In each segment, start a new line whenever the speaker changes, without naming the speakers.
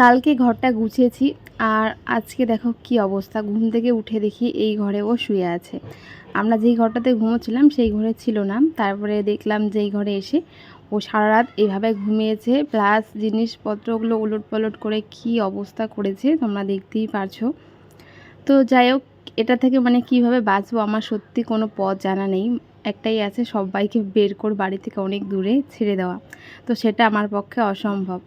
কালকে ঘরটা গুছিয়েছি আর আজকে দেখো কি অবস্থা। ঘুম থেকে উঠে দেখি এই ঘরে ও শুয়ে আছে। আমরা যেই ঘরটাতে ঘুমোচ্ছিলাম সেই ঘরে ছিল না। তারপরে দেখলাম যে এই ঘরে এসে ও সারা রাত এইভাবে ঘুমিয়েছে প্লাস জিনিসপত্রগুলো উলট পালট করে কি অবস্থা করেছে তোমরা দেখতেই পারছ। তো যাই হোক, এটা থেকে মানে কীভাবে বাঁচবো আমার সত্যি কোনো পথ জানা নেই। একটাই আছে, সবাইকে বের করে, বাড়ি থেকে অনেক দূরে ছেড়ে দেওয়া। তো সেটা আমার পক্ষে অসম্ভব।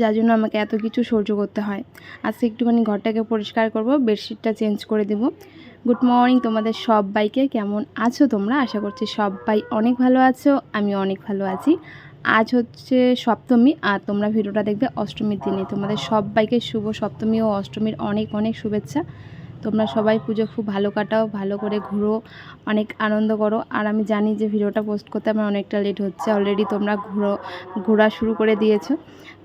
যার জন্য আমাকে এত কিছু সহ্য করতে হয়। আজকে একটুখানি ঘরটাকে পরিষ্কার করব, বেডশিটটা চেঞ্জ করে দেব। গুড মর্নিং তোমাদের সবাইকে, কেমন আছো তোমরা? আশা করছি সবাই অনেক ভালো আছো আমি অনেক ভালো আছি। আজ হচ্ছে সপ্তমী, আর তোমরা ভিডিওটা দেখবে অষ্টমীর দিনে। তোমাদের সবাইকে শুভ সপ্তমী ও অষ্টমীর অনেক অনেক শুভেচ্ছা। তোমরা সবাই পুজো খুব ভালো কাটাও, ভালো করে ঘুরো, অনেক আনন্দ করো। আর আমি জানি যে ভিডিওটা পোস্ট করতে আমার অনেকটা লেট হচ্ছে অলরেডি তোমরা ঘুরো, ঘোরা শুরু করে দিয়েছ।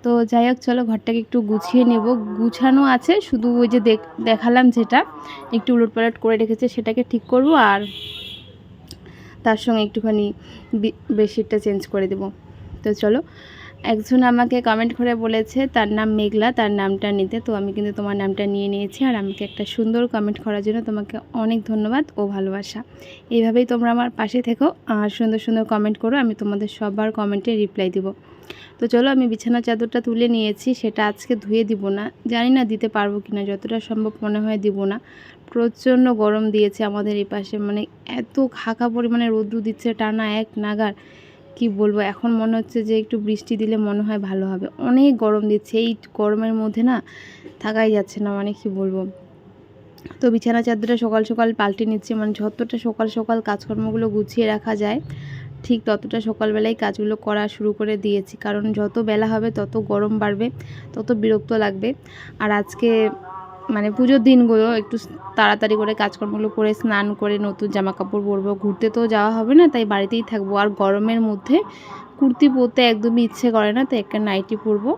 তো যাই হোক, চলো ঘরটাকে একটু গুছিয়ে নেব। গুছানো আছে, শুধু ওই যে দেখ, দেখালাম যেটা, একটু উলটপালট করে রেখেছে, সেটাকে ঠিক করব আর তার সঙ্গে একটুখানি বেডশিটটা চেঞ্জ করে দেব। তো চলো একজন আমাকে কমেন্ট করে বলেছে, তার নাম মেঘলা, তার নামটা নিতে। তো আমি কিন্তু তোমার নামটা নিয়ে নিয়েছি আর আমাকে একটা সুন্দর কমেন্ট করার জন্য তোমাকে অনেক ধন্যবাদ ও ভালোবাসা। এইভাবেই তোমরা আমার পাশে থেকো আর সুন্দর সুন্দর কমেন্ট করো, আমি তোমাদের সবার কমেন্টে রিপ্লাই দিব। তো চলো আমি বিছানা চাদরটা তুলে নিয়েছি, সেটা আজকে ধুয়ে দিব না। জানি না দিতে পারব কি না যতটা সম্ভব মনে হয় দিব না। প্রচণ্ড গরম দিয়েছে আমাদের এই পাশে মানে এত খাকা পরিমাণে রৌদ্র দিচ্ছে, টানা এক নাগার। কি বলব, এখন মনে হচ্ছে যে একটু বৃষ্টি দিলে মনে হয় ভালো হবে। অনেক গরম দিচ্ছে, এই গরমের মধ্যে না থাকাই যাচ্ছে না মানে কি বলব। তো বিছানা চাদরটা সকাল সকাল পাল্টে নিচ্ছে মানে যতটা সকাল সকাল কাজকর্মগুলো গুছিয়ে রাখা যায়, ঠিক ততটা সকালবেলায় কাজগুলো করা শুরু করে দিয়েছি। কারণ যত বেলা হবে তত গরম বাড়বে, তত বিরক্ত লাগবে। আর আজকে মানে পুজোর দিনগুলো একটু তাড়াতাড়ি করে কাজকর্মগুলো করে স্নান করে নতুন জামা কাপড় পরবো। ঘুরতে তো যাওয়া হবে না, তাই বাড়িতেই থাকব। আর গরমের মধ্যে কুর্তি পরতে একদমই ইচ্ছে করে না, তাই একটা নাইটি পরবো।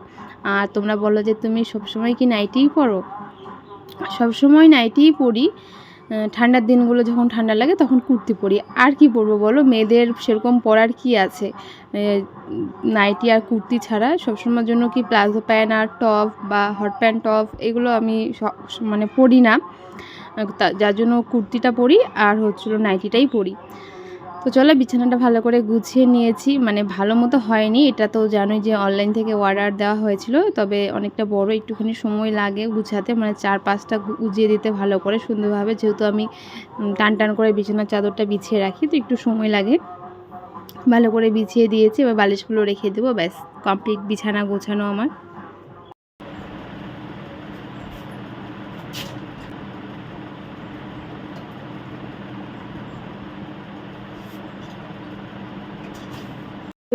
আর তোমরা বলো যে তুমি সবসময় কি নাইটিই পরো? সবসময় নাইটিই পরি। ঠান্ডার দিনগুলো যখন ঠান্ডা লাগে তখন কুর্তি পরি। আর কি পরবো বলো? মেয়েদের সেরকম পরার কি আছে? নাইটি আর কুর্তি ছাড়া সবসময়ের জন্য কি প্লাজো প্যান্ট আর টপ বা হট প্যান্ট, টপ এগুলো আমি মানে পরি না। যার জন্য কুর্তিটা পরি আর হচ্ছিল নাইটিটাই পরি। তো চলো বিছানাটা ভালো করে গুছিয়ে নিয়েছি। মানে ভালো মতো হয়নি। এটা তো জানোই যে অনলাইন থেকে অর্ডার দেওয়া হয়েছিল। তবে অনেকটা বড়, একটুখানি সময় লাগে গুছাতে। মানে চার পাঁচটা গুজিয়ে দিতে ভালো করে সুন্দরভাবে। যেহেতু আমি টান টান করে বিছানার চাদরটা বিছিয়ে রাখি, তো একটু সময় লাগে। ভালো করে বিছিয়ে দিয়েছি। এবার বালিশগুলো রেখে দেবো। ব্যাস কমপ্লিট বিছানা গোছানো আমার।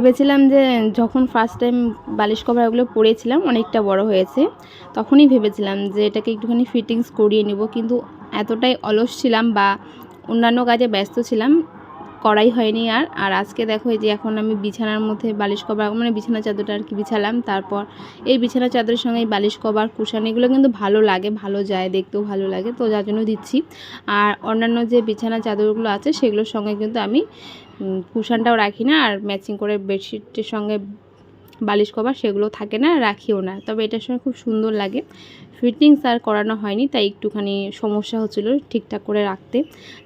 ভেবেছিলাম যে যখন ফার্স্ট টাইম বালিশ কভার ওগুলো পরেছিলাম, অনেকটা বড় হয়েছে, তখনই ভেবেছিলাম যে এটাকে একটুখানি ফিটিংস করিয়ে নিব। কিন্তু এতটাই অলস ছিলাম বা অন্যান্য কাজে ব্যস্ত ছিলাম, করাই হয়নি আর। আর আজকে দেখো যে এখন আমি বিছানার মধ্যে বালিশ কভার মানে বিছানা চাদরটা আর কি বিছালাম, তারপর এই বিছানা চাদরের সঙ্গে এই বালিশ কভার, কুশান, এগুলো কিন্তু ভালো লাগে, ভালো যায়, দেখতেও ভালো লাগে, তো যার জন্য দিচ্ছি। আর অন্যান্য যে বিছানা চাদরগুলো আছে, সেগুলোর সঙ্গে কিন্তু আমি কুশানটাও রাখি না আর ম্যাচিং করে বেডশিটের সঙ্গে বালিশ কভার সেগুলো থাকে না, রাখিও না। তবে এটার সঙ্গে খুব সুন্দর লাগে। ফিটিংস আর করানো হয়নি, তাই একটুখানি সমস্যা হচ্ছিল ঠিকঠাক করে রাখতে।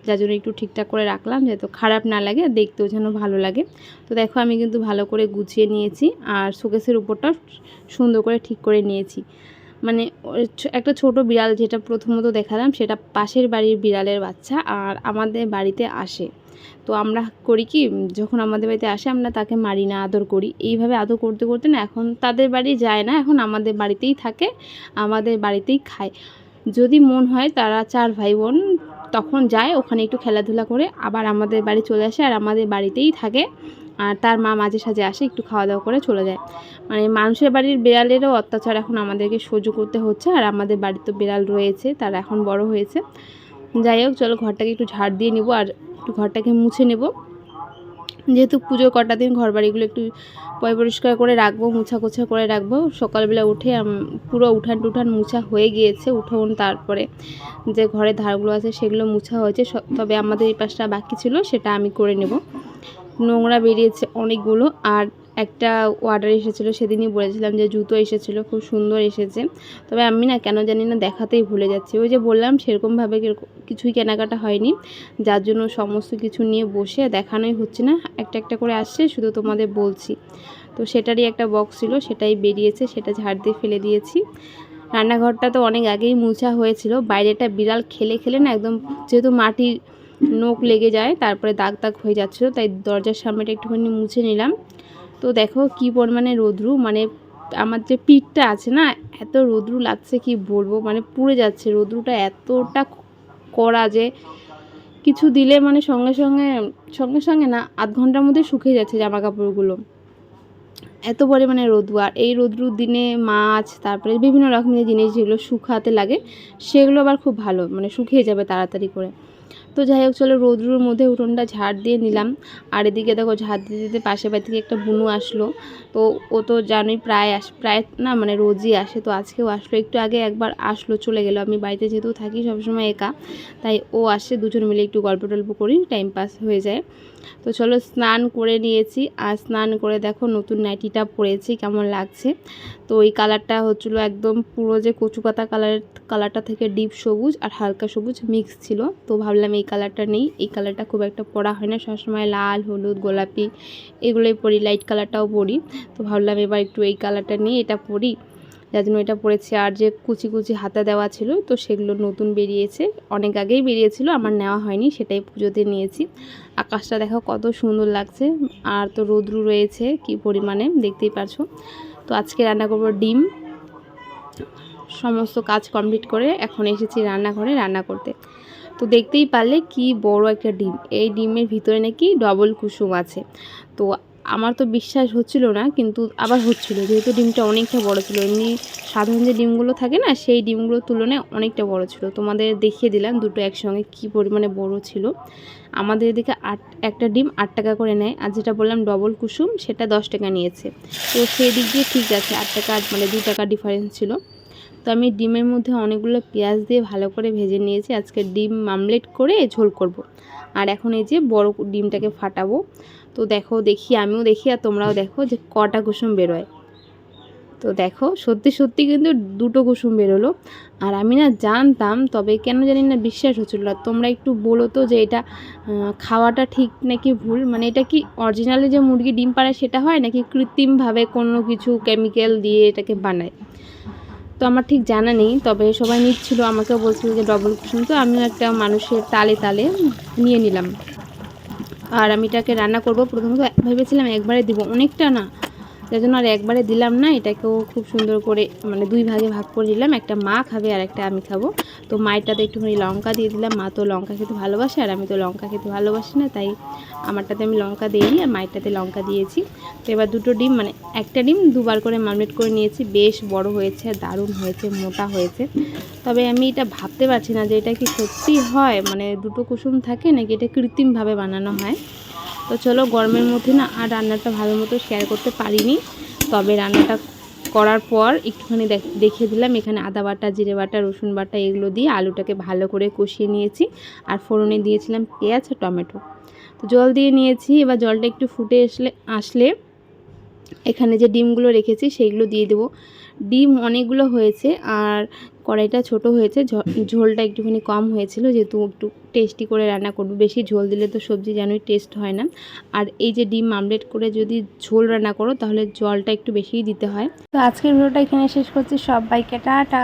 যার জন্য একটু ঠিকঠাক করে রাখলাম যাতে খারাপ না লাগে আর দেখতেও যেন ভালো লাগে। তো দেখো, আমি কিন্তু ভালো করে গুছিয়ে নিয়েছি আর শোকেসের উপরটা সুন্দর করে ঠিক করে নিয়েছি। মানে একটা ছোট বিড়াল যেটা প্রথমত দেখালাম, সেটা পাশের বাড়ির বিড়ালের বাচ্চা আর আমাদের বাড়িতে আসে। তো আমরা করি কি, যখন আমাদের বাড়িতে আসে আমরা তাকে মারি না, আদর করি। এইভাবে আদর করতে করতে না এখন তাদের বাড়ি যায় না, এখন আমাদের বাড়িতেই থাকে, আমাদের বাড়িতেই খায়। যদি মন হয় তারা চার ভাই বোন তখন যায়, ওখানে একটু খেলাধুলা করে আবার আমাদের বাড়ি চলে আসে আর আমাদের বাড়িতেই থাকে। আর তার মা মাঝে সাঝে আসে, একটু খাওয়া দাওয়া করে চলে যায়। মানে মানুষের বাড়ির বিড়ালেরও অত্যাচার এখন আমাদেরকে সহ্য করতে হচ্ছে আর আমাদের বাড়িতে বিড়াল রয়েছে, তারা এখন বড় হয়েছে। যাই হোক, চলো ঘরটাকে একটু ঝাড় দিয়ে নিব আর একটু ঘরটাকে মুছে নেব। যেহেতু পুজোর কটা দিন ঘর বাড়িগুলো একটু পরিষ্কার করে রাখব মুছা কোছা করে রাখব, সকালবেলা উঠে পুরো উঠান টুঠান মুছা হয়ে গিয়েছে, উঠোন তারপরে যে ঘরের ধারগুলো আছে সেগুলো মুছা হয়েছে তবে আমাদের এই পাশটা বাকি ছিল, সেটা আমি করে নেব। নোংরা বেরিয়েছে অনেকগুলো, আর একটা অর্ডার এসেছিল, সেদিনই বলেছিলাম যে জুতো এসেছিল, খুব সুন্দর এসেছে। তবে আমি না কেন জানি না দেখাতেই ভুলে যাচ্ছি। ওই যে বললাম, সেরকমভাবে কিছুই কেনাকাটা হয়নি। যার জন্য সমস্ত কিছু নিয়ে বসে দেখানোই হচ্ছে না। একটা একটা করে আসছে, শুধু তোমাদের বলছি। তো সেটারই একটা বক্স ছিল, সেটাই বেরিয়েছে, সেটা ঝাড় দিয়ে ফেলে দিয়েছি। রান্নাঘরটা তো অনেক আগেই মুছা হয়েছিল। বাইরেটা বিড়াল খেলে খেলে না একদম যেহেতু মাটির নোক লেগে যায়, তারপরে দাগ দাগ হয়ে যাচ্ছিল, তাই দরজার সামনেটা একটুখানি মুছে নিলাম। তো দেখো কি পরিমাণে রোদ্রু মানে আমার যে পিঠটা আছে না, এত রোদ্রু লাগছে কি বলব মানে পুড়ে যাচ্ছে রোদ্রুটা এতটা কড়া যে কিছু দিলে মানে সঙ্গে সঙ্গে সঙ্গে সঙ্গে না আধ ঘণ্টার মধ্যে শুকিয়ে যাচ্ছে জামা কাপড়গুলো এত পরিমাণে রোদ্রু, আর এই রোদ্রুর দিনে মাছ, তারপরে বিভিন্ন রকমের জিনিস যেগুলো শুকাতে লাগে, সেগুলো আবার খুব ভালো মানে শুকিয়ে যাবে তাড়াতাড়ি করে। তো যাই হোক, চলো রোদ্রুর মধ্যে উঠোনটা ঝাড় দিয়ে নিলাম। আর এদিকে দেখো, ঝাড় দিতে দিতে পাশে বাড়ি থেকে একটা বুনু আসলো। তো ও তো জানোই প্রায় আস, প্রায় না মানে রোজই আসে। তো আজকেও আসলো, একটু আগে একবার আসলো, চলে গেলো। আমি বাড়িতে যেহেতু থাকি, সবসময় একা। তাই ও আসে, দুজন মিলে একটু গল্প টল্প করি, টাইম পাস হয়ে যায়। তো চলো স্নান করে নিয়েছি। আর স্নান করে দেখো নতুন নাইটিটা পরেছি, কেমন লাগছে। তো এই কালারটা হচ্ছিল একদম পুরো যে কচু পাতা কালারের কালারটা থেকে ডিপ সবুজ আর হালকা সবুজ মিক্স ছিল। তো ভাবলাম এই কালারটা নেই, এই কালারটা খুব একটা পরা হয় না। সবসময় লাল, হলুদ, গোলাপি এগুলোই পরি লাইট কালারটাও পরি। তো ভাবলাম এবার একটু এই কালারটা নিয়ে এটা পরি। যার জন্য এটা পরেছি আর যে কুচি কুচি হাতা দেওয়া ছিল, তো সেগুলো নতুন বেরিয়েছে। অনেক আগেই বেরিয়েছিল, আমার নেওয়া হয়নি, সেটাই পুজোতে নিয়েছি। আকাশটা দেখো কত সুন্দর লাগছে। আর তো রোদ্রু রয়েছে কি পরিমাণে, দেখতেই পারছ। তো আজকে রান্না করব ডিম। সমস্ত কাজ কমপ্লিট করে এখন এসেছি রান্নাঘরে রান্না করতে। তো দেখতেই পারলে কি বড় একটা ডিম। এই ডিমের ভিতরে নাকি ডবল কুসুম আছে। তো আমার তো বিশ্বাস হচ্ছিল না, কিন্তু আবার হচ্ছিল। যেহেতু ডিমটা অনেকটা বড় ছিল, এমনি সাধারণ যে ডিমগুলো থাকে না, সেই ডিমগুলোর তুলনায় অনেকটা বড় ছিল। তোমাদের দেখিয়ে দিলাম দুটো একসঙ্গে কি পরিমাণে বড় ছিল। আমাদের এদিকে আট, একটা ডিম আট টাকা করে নেয়, আর যেটা বললাম ডবল কুসুম, সেটা দশ টাকা নিয়েছে। তো সেই দিক দিয়ে ঠিক আছে, আট টাকা মানে দু টাকা ডিফারেন্স ছিল। তো আমি ডিমের মধ্যে অনেকগুলো পেঁয়াজ দিয়ে ভালো করে ভেজে নিয়েছি। আজকে ডিম মামলেট করে ঝোল করব। আর এখন এই যে বড় ডিমটাকে ফাটাবো। তো দেখো, দেখি, আমিও দেখি আর তোমরাও দেখো যে কটা কুসুম বেরোয়। তো দেখো, সত্যি সত্যি কিন্তু দুটো কুসুম বেরোলো। আর আমি না জানতাম, তবে কেন জানি না বিশ্বাস হচ্ছিল না। তোমরা একটু বলো তো যে এটা খাওয়াটা ঠিক নাকি ভুল? মানে এটা কি অরিজিনালি যে মুরগি ডিম পাড়ে সেটা হয় নাকি কৃত্রিমভাবে কোনো কিছু কেমিক্যাল দিয়ে এটাকে বানায়? তো আমার ঠিক জানা নেই, তবে সবাই নিচ্ছিল, আমাকেও বলছিল যে ডবল কুসুম। তো আমিও একটা মানুষের তালে তালে নিয়ে নিলাম। আর আমি এটাকে রান্না করব। প্রথমত ভেবেছিলাম একবারে দিব। অনেকটা না। যার জন্য আর একবারে দিলাম না, এটাকেও খুব সুন্দর করে মানে দুই ভাগে ভাগ করে দিলাম একটা মা খাবে আর একটা আমি খাব। তো মায়েরটাতে একটুখানি লঙ্কা দিয়ে দিলাম। মা তো লঙ্কা খেতে ভালোবাসে আর আমি তো লঙ্কা খেতে ভালোবাসি না, তাই আমারটাতে আমি লঙ্কা দিইনি আর মায়েরটাতে লঙ্কা দিয়েছি। তো এবার দুটো ডিম মানে একটা ডিম দুবার করে মামলেট করে নিয়েছি। বেশ বড় হয়েছে, দারুণ হয়েছে, মোটা হয়েছে। তবে আমি এটা ভাবতে পারছি না যে এটা কি সত্যি হয় মানে দুটো কুসুম থাকে নাকি এটা কৃত্রিমভাবে বানানো হয়। তো চলো গরমের মধ্যে না আর রান্নাটা ভালো মতো শেয়ার করতে পারিনি। তবে রান্নাটা করার পর একটুখানি দেখ- দেখিয়ে দিলাম, এখানে আদা বাটা, জিরে বাটা, রসুন বাটা এগুলো দিয়ে আলুটাকে ভালো করে কষিয়ে নিয়েছি। আর ফোড়নে দিয়েছিলাম পেঁয়াজ টমেটো। তো জল দিয়ে নিয়েছি, এবার জলটা একটু ফুটে আসলে আসলে এখানে যে ডিমগুলো রেখেছি সেইগুলো দিয়ে দেবো। ডিম অনেকগুলো হয়েছে আর কড়াইটা ছোট হয়েছে ঝোলটা একটুখানি কম হয়েছিল যেহেতু একটু টেস্টি করে রান্না করব। বেশি ঝোল দিলে তো সবজি জানোই টেস্ট হয় না। আর এই যে ডিম আমলেট করে যদি ঝোল রান্না করো তাহলে জলটা একটু বেশিই দিতে হয়। তো আজকের ভিডিওটা এখানে শেষ করছি। সবাইকে টাটা।